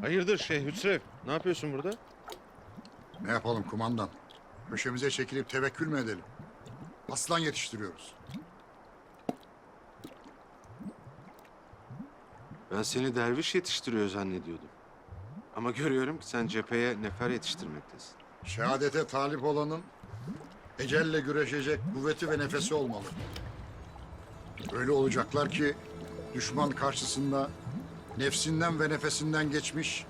Hayırdır Şeyh Hüsrev? Ne yapıyorsun burada? Ne yapalım kumandan? Köşemize çekilip tevekkül mü edelim? Aslan yetiştiriyoruz. Ben seni derviş yetiştiriyor zannediyordum. Ama görüyorum ki sen cepheye nefer yetiştirmektesin. Şehadete talip olanın ecelle güreşecek kuvveti ve nefesi olmalı. Öyle olacaklar ki düşman karşısında nefsinden ve nefesinden geçmiş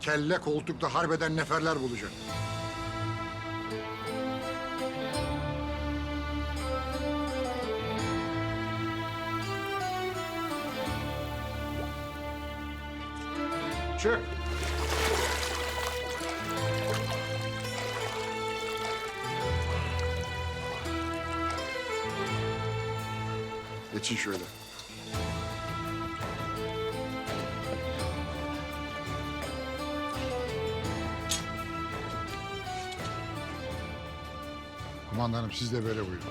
kelle koltukta harbeden neferler bulacak. Çık. Geçin şöyle. Kumandanım siz de böyle buyurun.